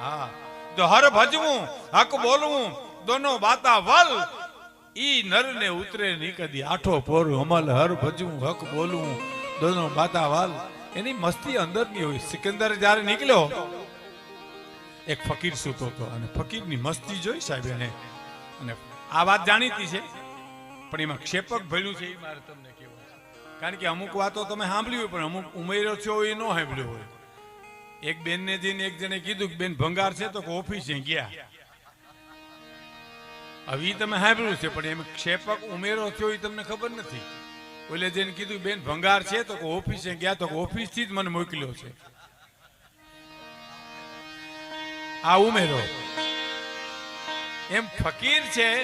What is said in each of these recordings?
હા. તો હર ભજવું, હક બોલવું, દોનો બાતા વલ. ઈ નર ને ઉતરે ની કદી. આઠો પોર અમલ હર ભજવું, હક બોલવું, દોનો બાતા વાલ. એની મસ્તી અંદરની હોય. સિકંદર જ્યારે નીકળ્યો, એક ફકીર સૂતો હતો અને ફકીરની મસ્તી જોઈ સાહેબ એને. અને આ વાત જાણીતી છે, પણ એમાં ક્ષેપક ભર્યું છે, એ મારે તમને કહેવું કારણ કે અમુક વાતો તમે સાંભળી હોય, પણ અમુક ઉમેરો છો એ ન સાંભળ્યો હોય. એક બેનને જઈને એક જણે કીધું કે, બેન, ભંગાર છે તો ઓફિસે ગયા. હવે તમે સાંભળ્યું છે, પણ એમ ક્ષેપક ઉમેરો થયો એ તમને ખબર નથી. ઓલે જઈને કીધું બેન, ભંગાર છે તો ઓફિસે ગયા તો ઓફિસથી જ મને મોકલ્યો છે. આ ઉમેરો. એમ ફકીર છે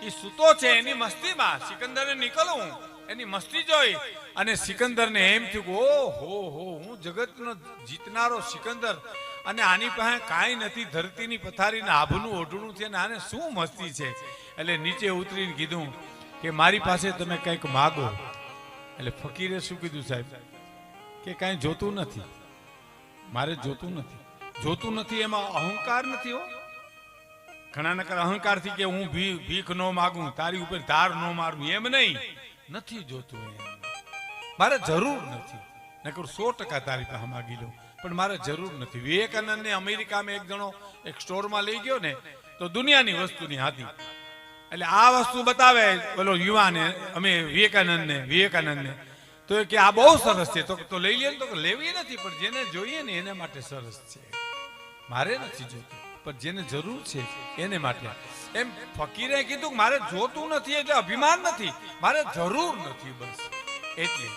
એ સૂતો છે, એની મસ્તીમાં. સિકંદરે નીકળવું એની મસ્તી જોઈ અને સિકંદરને એમ થયું ઓ, હો હો, હું જગતનો જીતનારો સિકંદર. અને આની પાસે કાંઈ નથી, ધરતીની પથારીને આભનું ઓઢણું છે ને આને શું મસ્તી છે? એટલે નીચે ઉતરીને કીધું કે, મારી પાસે તમે કંઈક માગો. એટલે ફકીરે શું કીધું સાહેબ? કે, કાંઈ જોતું નથી. મારે જોતું નથી. જોતું નથી એમાં અહંકાર નથી હો. ઘણા નકર અહંકારથી કે હું ભીખ ન માગું, તારી ઉપર ધાર ન મારું, એમ નહીં. નથી જોતું એમ. મારે જરૂર નથી. નકર સો ટકા તારી પાસે માગી લઉં. પણ મારે જરૂર નથી. વિવેકાનંદને અમેરિકામાં એક જણો એક સ્ટોરમાં લઈ ગયો ને, તો દુનિયાની વસ્તુની હાથી. એટલે આ વસ્તુ બતાવે બોલો યુવાને, અમે વિવેકાનંદને વિવેકાનંદને. તો એ કે આ બહુ સરસ છે. તો તો લઈ લે તો લેવી નથી, પણ જેને જોઈએ ને એને માટે સરસ છે. મારે નથી જોતું. પણ જેને જરૂર છે એને માટે. એમ ફકીરે કીધું મારે જોતું નથી એટલે અભિમાન નથી. મારે જરૂર નથી બસ. એટલે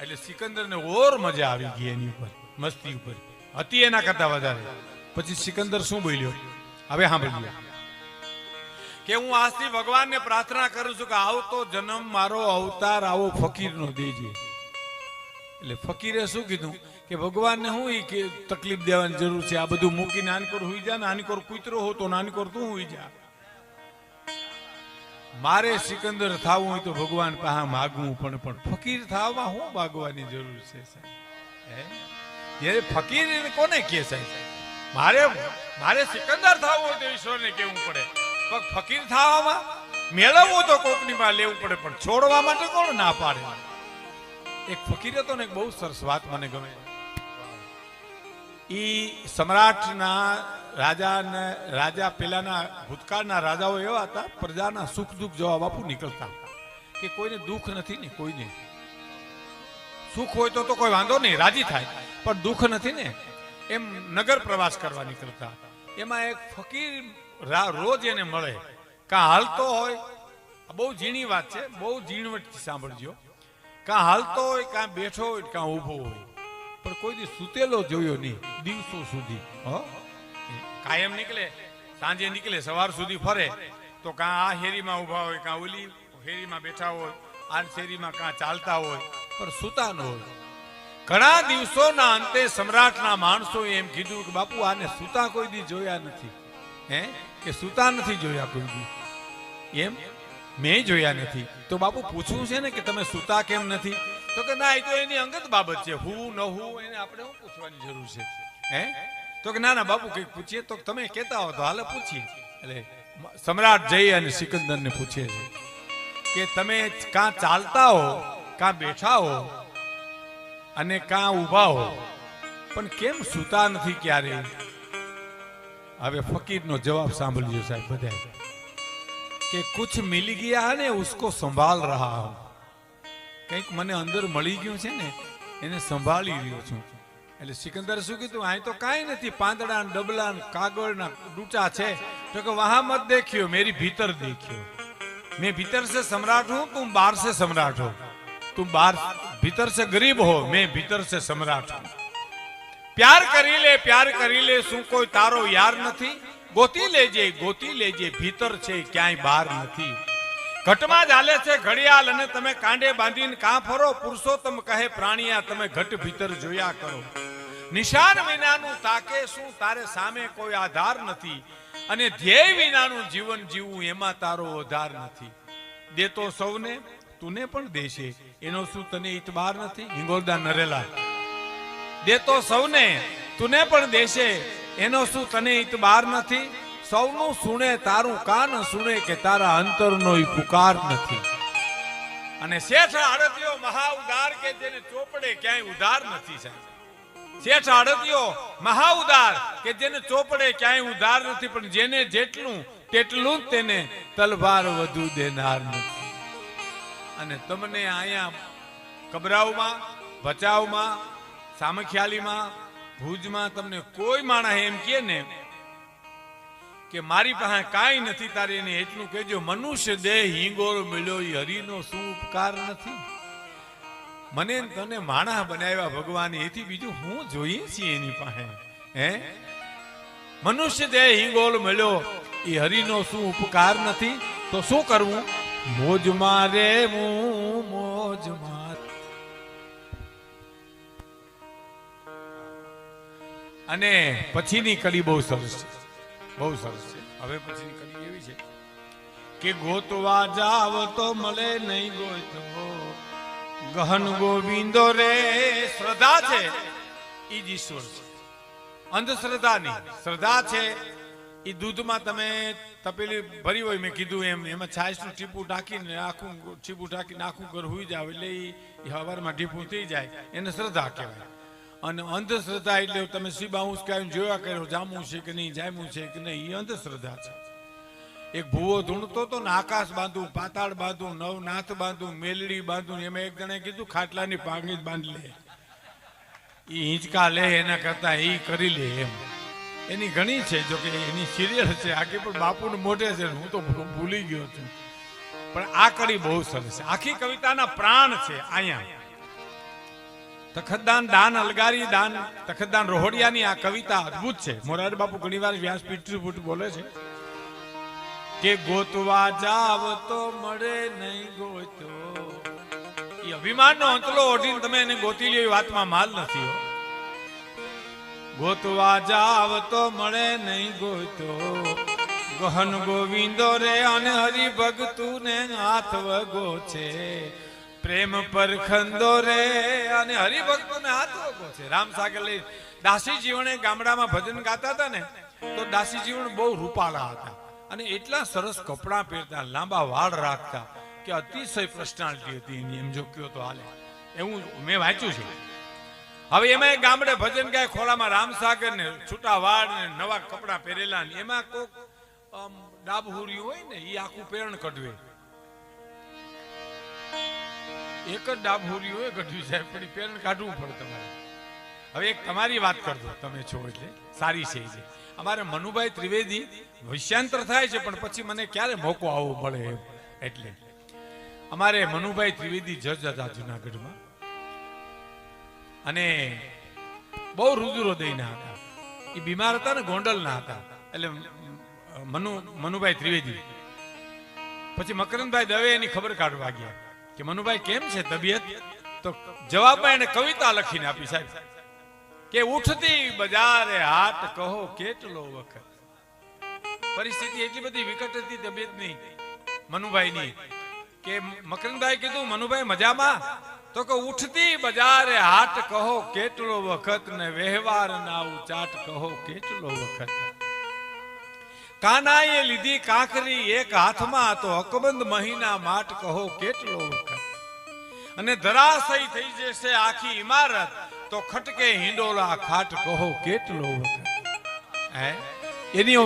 એટલે સિકંદરને ઓર મજા આવી ગઈ એની ઉપર, મસ્તી ઉપર. હતી એના કરતા વધારે. પછી સિકંદર શું બોલ્યો? હવે સાંભળ્યો કે હું આજથી ભગવાનને પ્રાર્થના કરું છું કે આવતો જન્મ મારો અવતાર આવો ફકીરનો દેજે. એટલે ફકીરે શું કીધું? કે ભગવાનને હું એ કે તકલીફ દેવાની જરૂર છે? આ બધું મૂકીને આની હોઈ જા ને આની કોર કૂતરો હોતો ને આની કોર તું હોઈ જા. મારે સિકંદર થાવું હોય તો ભગવાન પાસે માગવું પણ પણ ફકીર થવા હું માગવાની જરૂર છે સાહેબ? હે? ફકીર કોને કે સાહેબ? મારે મારે સિકંદર થવું હોય તો ઈશ્વરને કેવું પડે. પણ ફકીર થવામાં મેળવવું તો કોકની માં લેવું પડે, પણ છોડવા માટે કોણ ના પાડે? એક ફકીર હતો ને એક બહુ સરસ વાત મને ગમે. ઈ સમ્રાટના રાજાને, રાજા પેલાના, ભૂતકાળના રાજાઓ એવા હતા, પ્રજાના સુખ દુઃખ જવાબ આપું, નીકળતા કે કોઈને દુઃખ નથી ને કોઈને. સુખ હોય તો તો કોઈ વાંધો નહીં, રાજી થાય. પણ દુઃખ નથી ને, એમ નગર પ્રવાસ કરવા નીકળતા એમાં એક ફકીર રોજ એને મળે. કાં હાલતો હોય બહુ ઝીણી વાત છે, બહુ ઝીણવટથી સાંભળજો. કાં હાલતો હોય, કાં બેઠો હોય, કાં ઊભો હોય. પણ કોઈ દી સૂતેલો જોયો નહીં દિવસો સુધી હ? કાયમ નીકળે સાંજે નીકળે સવાર સુધી ફરે. તો કાં આ હેરીમાં ઊભા હોય કાં ઓલી હેરીમાં બેઠા હોય આ શેરીમાં કાં ચાલતા હોય. પણ સૂતા ન હોય. ઘણા દિવસોના અંતે સમ્રાટના માણસો એમ કીધું કે બાપુ આને સૂતા કોઈ દી જોયા નથી. હે? કે સૂતા નથી જોયા કોઈ દી? એમ? મેં જોયા નથી. તો બાપુ પૂછવું છે ને કે તમે સૂતા કેમ નથી? તો કે ના, એ તો એની અંગત બાબત છે. હું ન હું એને આપણે શું પૂછવાની જરૂર છે? હે? તો કે ના ના, બાપુ કંઈક પૂછીએ. તો તમે કહેતા હો તો હાલે પૂછીએ. એટલે સમ્રાટ જઈ અને સિકંદરને પૂછે છે કે તમે કાં ચાલતા હો, કાં બેઠા હો અને કાં ઊભા હો. પણ કેમ સૂતા નથી ક્યારે હવે ફકીરનો જવાબ સાંભળજો સાહેબ બધાએ કે કુછ મિલી ગયા ને ઉસકો સંભાળ રહા હું. કંઈક મને અંદર મળી ગયું છે ને, એને સંભાળી રહ્યો છું. એટલે સિકંદર શું કીધું? અહીં તો કાંઈ નથી, પાંદડા ડબલા કાગળના ડૂટા છે. તો કે, વહા, મત દેખ્યો, મેરી ભીતર દેખ્યો. મેં ભીતર સે સમ્રાટ હું, તું બાર સે સમ્રાટ હો. તું બાર ભીતર સે ગરીબ હો, મેં ભીતર સે સમ્રાટ હું. પ્યાર કરી લે, પ્યાર કરી લે, શું કોઈ તારો યાર નથી? ગોતી લેજે ગોતી લેજે, ભીતર છે, ક્યાંય બહાર નથી. ઘટમાં ચાલે છે ઘડિયાળ અને તમે કાંડે બાંધીને કાં ફરો? પુરુષોત્તમ કહે, પ્રાણીયા, તમે ઘટ ભીતર જોયા કરો. નિશાન વિનાનું તાકે શું? તારે સામે કોઈ આધાર નથી. અને ધ્યેય વિનાનું જીવન જીવવું, એમાં તારો આધાર નથી. દેતો સૌને, તુને પણ દેશે. એનો શું તને ઇતબાર નથી? હિંગોરદા નરેલા. દેતો સૌને, તુને પણ દેશે. એનો શું તને ઇતબાર નથી? સૌનું સુણે, તારું કાન સુણે કે તારા અંતરનો પુકાર નથી. અને શેઠ આડતીઓ મહા ઉદાર કે જેને ચોપડે ક્યાંય ઉધાર નથી સાહેબ. શેઠ આડતીઓ મહા ઉદાર કે જેને ચોપડે ક્યાંય ઉધાર નથી, પણ જેને જેટલું તેટલું જ તેને તલવાર વધુ દેનાર નથી. અને તમને અહીંયા કબરાવમાં ભચાવમાં સામખિયાલીમાં ભુજમાં તમને કોઈ માણસ એમ કે ને કે મારી પાસે કાંઈ નથી, તારે એને એટલું કહેજો, મનુષ્ય દેહ હિંગોળ મળ્યો એ હરિનો શું ઉપકાર નથી. મને તને માણસ બનાવ્યા ભગવાન, એથી બીજું હું જોઈએ છીએ એની પાસે? હે? મનુષ્ય દેહ હિંગોળ મળ્યો એ હરિનો શું ઉપકાર નથી. તો શું કરવું? મોજમાં મારે હું મોજ અને પછીની કલી બહુ સરસ છે. બહુ સરસ છે. હવે પછીની કલી એવી છે કે ગોતવા જાવ તો મળે નહીં ગોતવો. ગહન ગોવિંદો રે, શ્રદ્ધા છે. એ જ ઈશ્વર છે. અંધશ્રદ્ધા નહીં શ્રદ્ધા છે. એ દૂધમાં તમે તપેલી ભરી હોય, મેં કીધું એમ, એમાં છાશનું ટીપું ઢાંકીને આખું ટીપું ઢાંકીને આખું ઘર હોઈ જાવ એટલે એ હવારમાં ઢીપું થઈ જાય. એને શ્રદ્ધા કહેવાય. અને અંધશ્રદ્ધા એટલે તમે સીબાઉસ કાંઈ જોયા કર્યો, જામું છે કે નહીં જામું છે કે નહીં એ અંધશ્રદ્ધા છે. એક ભૂવો ધૂણતો હતો ને, આકાશ બાંધું, પાતાળ બાંધું, નવનાથ બાંધું, મેલડી બાંધું, એમાં એક જણે કીધું, ખાટલાની પાંગી જ બાંધી લે. એ હિંચકા લે, એના કરતા એ કરી લે એમ. એની ઘણી છે, જો કે એની સિરિયલ છે, આખી પણ બાપુને મોઢે છે, હું તો ભૂલી ગયો છું. પણ આ કડી બહુ સરસ આખી કવિતાના પ્રાણ છે અહીંયા તખતદાન, દાન, અલગારી, દાન. તખતદાન રોહડિયાની આ કવિતા અદ્ભુત છે. મોરારી બાપુ ઘણીવાર વ્યાસપીઠ ફૂટ બોલે છે કે, ગોતવા જાવ તો મળે નહીં ગોતો. એ અભિમાનનો અંતલો ઓઢીને તમે એને ગોતી લ્યો, એ વાતમાં માલ નથી ગોતવા જાવ તો મળે નહીં ગોતો. ગહન ગોવિંદો રે અને હરિભગતું ને હાથ વગો છે. પ્રેમ પર ખંદો રે. અને હરિભક્તો ને હાથ વગો છે. રામ સાગર લઈ દાસી જીવણે ગામડામાં ભજન ગાતા હતા ને, તો દાસી જીવણ બહુ રૂપાળા હતા. અને એટલા સરસ કપડાં પહેરતા, લાંબા વાળ રાખતા કે અતિશય પર્સનાલિટી હતી એની. એમ જો કયો તો હાલે. એવું મેં વાંચ્યું છે. હવે એમાં ગામડે ભજન ગાય, ખોળામાં રામસાગર ને છૂટા વાળ ને નવા કપડાં પહેરેલા ને, એમાં કોક ડાબહુરી હોય ને એ આખું પેરણ કઢવે. એક જ ડાભોરીઓ હોય, ગઢવી સાહેબ પણ પેરણ કાઢવું પડે તમારે. હવે એક તમારી વાત કરજો તમે છો એટલે. સારી છે ઈ અમારે મનુભાઈ ત્રિવેદી વૈશ્યાંતર થાય છે, પણ પછી મને ક્યારે મોકો આવવો મળે એટલે. અમારે મનુભાઈ ત્રિવેદી જજ હતા જુનાગઢમાં. અને બહુ રુદ્રોદયના હતા. એ બીમાર હતા ને, ગોંડલના હતા. એટલે મનુ, મનુભાઈ ત્રિવેદી. પછી મકરંદભાઈ દવે એની ખબર કાઢવા ગયા. કે મનુભાઈ, કેમ છે તબિયત? તો જવાબમાં એને કવિતા લખીને આપી સાહેબ. કે ઉઠતી બજારે હાથ કહો કેટલો વખત. પરિસ્થિતિ એટલી બધી વિકટ હતી તબિયતની મનુભાઈની. કે મકરંદભાઈ કીધું, મનુભાઈ, મજામાં? તો કે ઉઠતી બજારે હાટ કહો કેટલો વખત ને વ્યવહાર ના ઉચાટ કહો કેટલો વખત. કાનાએ લીધી કાંકરી એક હાથમાં તો અકબંધ મહિના માટ કહો કેટલો અને ધરાશય થઈ જશે આખી ઇમારત તો ખટકે હિંડોલા ખાટ કહો કેટલો હે? એની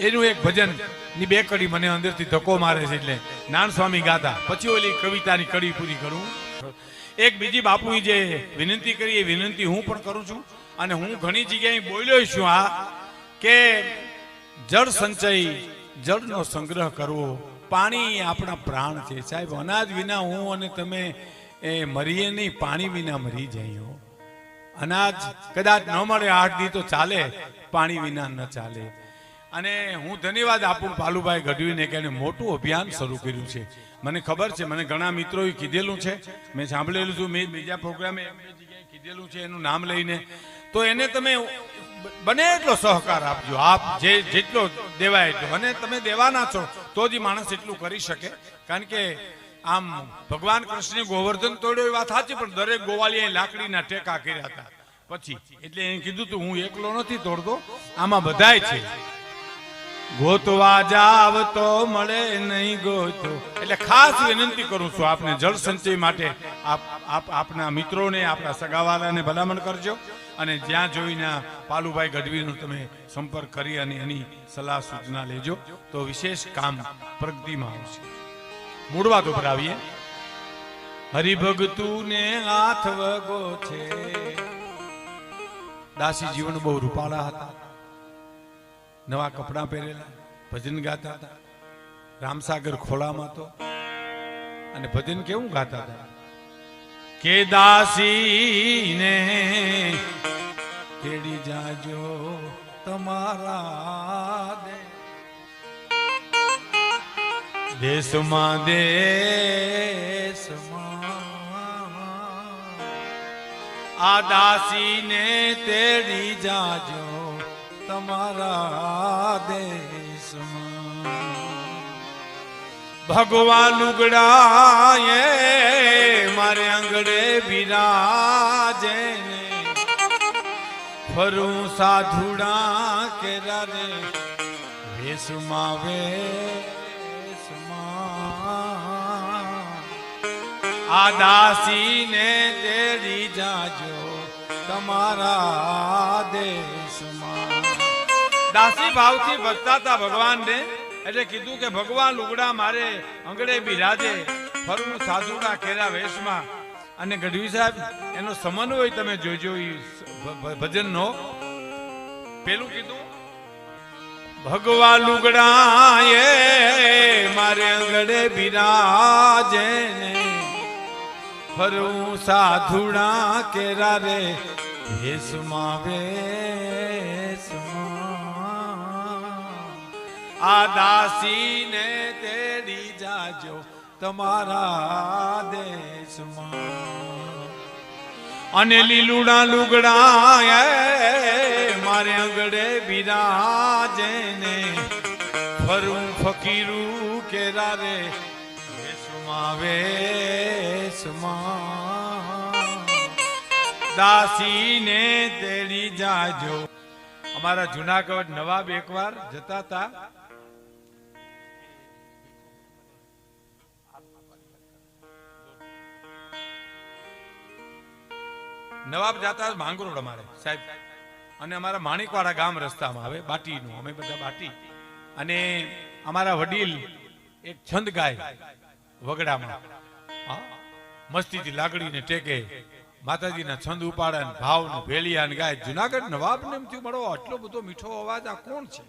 એનું એક ભજન, ની બે કડી મને અંદરથી ધક્કો મારે છે એટલે નાન સ્વામી ગાતા. પછી ઓલી કવિતાની કડી પૂરી કરું. એક બીજી બાપુ જે વિનંતી કરી, એ વિનંતી હું પણ કરું છું. અને હું ઘણી જગ્યાએ બોલ્યો છું આ, કે જળ સંચય, જળનો સંગ્રહ કરવો, પાણી આપણા પ્રાણ છે. સાહેબ, અનાજ વિના હું અને તમે એ મરીએ નહીં, પાણી વિના મરી જઈએ. અનાજ કદાચ ન મળે, આઠ દી તો ચાલે, પાણી વિના ન ચાલે. અને હું ધન્યવાદ આપું પાલુભાઈ ગઢવીને કે મોટું અભિયાન શરૂ કર્યું છે. મને ખબર છે, મને ઘણા મિત્રોએ કીધેલું છે. મેં સાંભળેલું છું, મેં બીજા પ્રોગ્રામે કીધેલું છે, એનું નામ લઈને. તો એને તમે બને એટલો સહકાર આપજો. આપ જે જેટલો દેવાય અને તમે દેવાના છો તો જ માણસ એટલું કરી શકે. કારણ કે આમ ભગવાન કૃષ્ણે ગોવર્ધન તોડ્યો એ વાત સાચી, પણ દરેક ગોવાળીએ લાકડીના ટેકા કર્યા હતા. પછી, એટલે એને કીધું તું, હું એકલો નથી તોડતો, આમાં બધાય છે. ગોતવા જાવ તો મળે નહીં ગોતો. એટલે ખાસ વિનંતી કરું છું આપને, જળ સંચય માટે આપ આપના મિત્રોને આપણા સગાવાલાને ભલામણ કરજો. અને જ્યાં જોઈને પાલુભાઈ ગઢવીનો તમે સંપર્ક કરી અને એની સલાહ સૂચના લેજો, તો વિશેષ કામ પ્રગતિમાં આવશે. મૂળ વાત ઉપર આવીએ. હરિભગતુને હાથ વગો છે. દાસી જીવન બહુ રૂપાળા હતા. નવા કપડાં પહેરેલા, ભજન ગાતા હતા. રામસાગર ખોલામાં હતો. અને ભજન કેવું ગાતા હતા? કે દાસીને તેડી જાજો તમારા દેશમાં દેશમાં આ દાસીને તેડી જાજો તમારા દેશમાં. ભગવાન લુગડાએ મારે આંગણે બિરાજે. ને ફરું સાધુડા કેરા રે વેશમાં વેશમાં આ દાસીને તેડી જાજો તમારા દેશમાં. દાસી ભાવથી ભજતા હતા ભગવાનને, એટલે કીધું કે ભગવાન લુગડા મારે અંગડે બિરાજે. ફરું સાધુના કેરા વેશમાં. અને ગઢવી સાહેબ, એનો સમન્વય તમે જોજો ઈ ભજનનો. પેલું કીધું લુગડા એ મારે અંગડે બિરાજે ને. ફરું સાધુડા કેરા રે, વેશમાં વેશમાં. આ દાસીને તેડી જાજો. તમારા દેશમાં અને લીલુડા લુગડા મારે અંગડે બિરાજે ને ફરું ફકીરું કેરા રે વેશમાં. વેશમાં દાસીને તેડી જાજો. અમારા જુનાગઢ નવાબ એકવાર જતા હતા નવાબ જાતા માંગરોળ અમારે સાહેબ. અને અમારા માણિકવાડા ગામ રસ્તામાં આવે બાટીનું. અમે બધા બાટી. અને અમારા વડીલ એક છંદ ગાય વગડામાં. હા, મસ્તીથી લાગડીને ટેકે માતાજીના છંદ ઉપાડે ભાવ ને ભેળિયા ગાય. જુનાગઢ નવાબ ને એમ થયું મળો આટલો બધો મીઠો અવાજ આ કોણ છે?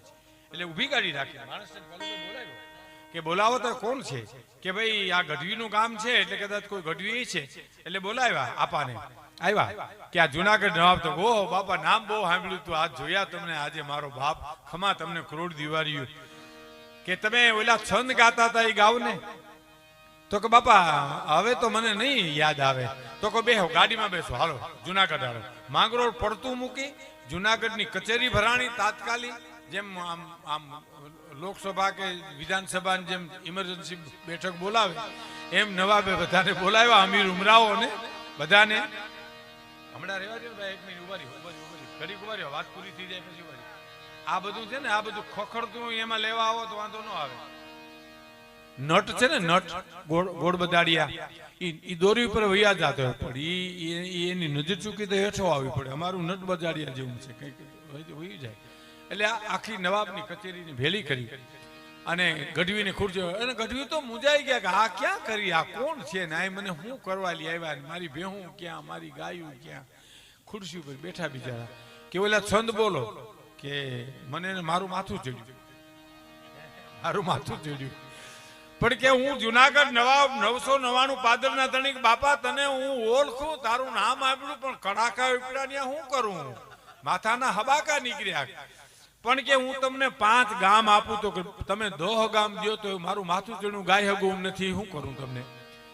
એટલે ઊભી કાઢી રાખી. માણસને બોલાવ્યો. કે બોલાવો તો કોણ છે? કે ભાઈ, આ ગઢવીનું કામ છે, એટલે કદાચ કોઈ ગઢવી છે. એટલે બોલાવ્યા આપાને. આવ્યા. કે આ જુનાગઢ નવાબ તો ઓહો, બાપા, નામ બહુ સાંભળ્યું તું. આજ જોયા તમને, આજે મારો બાપ. ખમા તમને કરોડ દિવાર્યું કે તમે ઓલા છંદ ગાતા હતા એ ગાવ ને તો કે, બાપા, હવે તો મને નહીં યાદ આવે. તો કે, બેહો, ગાડીમાં બેસો. હાલો, જુનાગઢ હાલો. માંગરોળ પડતું મૂકી, જુનાગઢની કચેરી ભરાણી તાત્કાલિક, જેમ આમ આમ લોકસભા કે વિધાનસભાની જેમ ઇમરજન્સી બેઠક બોલાવે એમ નવાબે બધાને બોલાવ્યા અમીર ઉમરાઓને બધાને. હમણાં રહેવા દો ભાઈ એક મિનિટ ઊભા રહ્યો ઊભા રહ્યો, ઘડીક ઊભા રહ્યો વાત પૂરી થઈ જાય પછી ઊભા આ બધું છે ને આ બધું ખખડતું એમાં લેવા આવો તો વાંધો ન આવે. નટ છે ને નટ ગોળ બદાડિયા ઈ દોરી ઉપર વૈયા જાતો પણ ઈ એની નજર ચૂકી તો હેઠો આવી પડે. અમારું નટ બજાડિયા જેવું છે કંઈક વહી જાય. એટલે આખી નવાબની કચેરીની ભેલી કરી. અને ગઢવીને ખુરજો અને ગઢવી તો મુંજાઈ ગયા કે આ ક્યાં કરી? આ કોણ છે ને? આ મને શું કરવા લઈ આવ્યા મારી ભેહું ક્યાં? મારી ગાયું ક્યાં? ખુરશી ઉપર બેઠા બિચારા. કે ઓલા છંદ બોલો, કે મને મારું માથું ચડ્યું. મારું માથું ચડ્યું. પણ કે હું જુનાગઢ નવાબ, નવસો નવાણું પાદરના તણીક બાપા, તને હું ઓળખું, તારું નામ આપ્યું પણ કડાકા ઉપડ્યા શું કરું? માથાના હબાકા નીકળ્યા. પણ કે હું તમને પાંચ ગામ આપું તો તમે દોહ ગામ દો તો મારું માથું ચડ્યું ગાય હગું નથી. હું કરું તમને?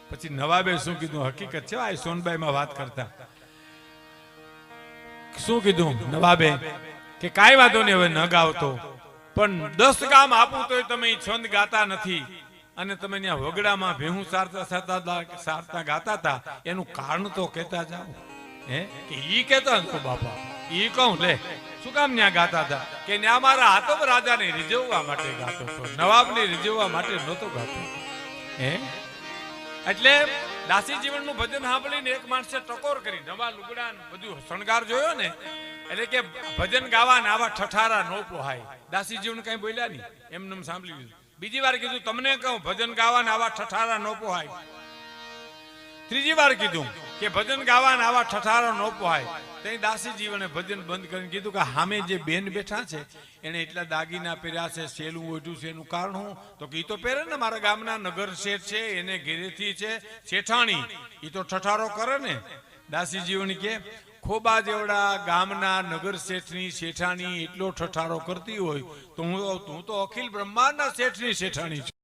પછી નવાબે શું કીધું? હકીકત છે, આ સોનબાઈ માં વાત કરતા. શું કીધું નવાબે? કે કાંઈ વાંધો નહીં, હવે ન ગાવતો પણ દસ ગામ આપું તોય તમે છંદ ગાતા નથી. અને તમે ત્યાં વગડામાં ભેહું સારતા સારતા સારતા ગાતા હતા એનું કારણ તો કહેતા જાઓ. હે? કે ઈ કેતા તો બાપા, ઈ કહું, લે. શું કામ ન્યા ગાતા હતા? કે ન્યા મારા હાથો રાજાને રીઝવવા માટે ગાતો હતો. નવાબને રીઝવવા માટે નહોતો ગાતો. હે? એટલે દાસી જીવનનું ભજન સાંભળીને એક માણસે ટકોર કરી, નવા લુગડા બધું શણગાર જોયો ને, એટલે કે ભજન ગાવા ને આવા ઠઠારા નો પોહાય. દાસી જીવન કઈ બોલ્યા નહીં. એમને સાંભળી લીધું. બીજી વાર કીધું, તમને કહું, ભજન ગાવા ને આવા ઠઠારા નો પોહાય. ત્રીજી વાર કીધું કે ભજન ગાવાના આવા ઠઠારો ન પોહાય. તઈ દાસી જીવને ભજન બંધ કરીને કીધું કે સામે જે બેન બેઠા છે, એને એટલા દાગીના પહેર્યા છે, સેલું ઓઢ્યું છે, એનું કારણ હું? તો કે એ તો પહેરે ને મારા ગામના નગર શેઠ છે, એને ઘેરેથી છે, શેઠાણી. એ તો ઠઠારો કરે ને. દાસી જીવન કે, ખોબા જેવડા ગામના નગર શેઠની શેઠાણી એટલો ઠઠારો કરતી હોય, તો હું, તું તો અખિલ બ્રહ્માંડના શેઠની શેઠાણી છું.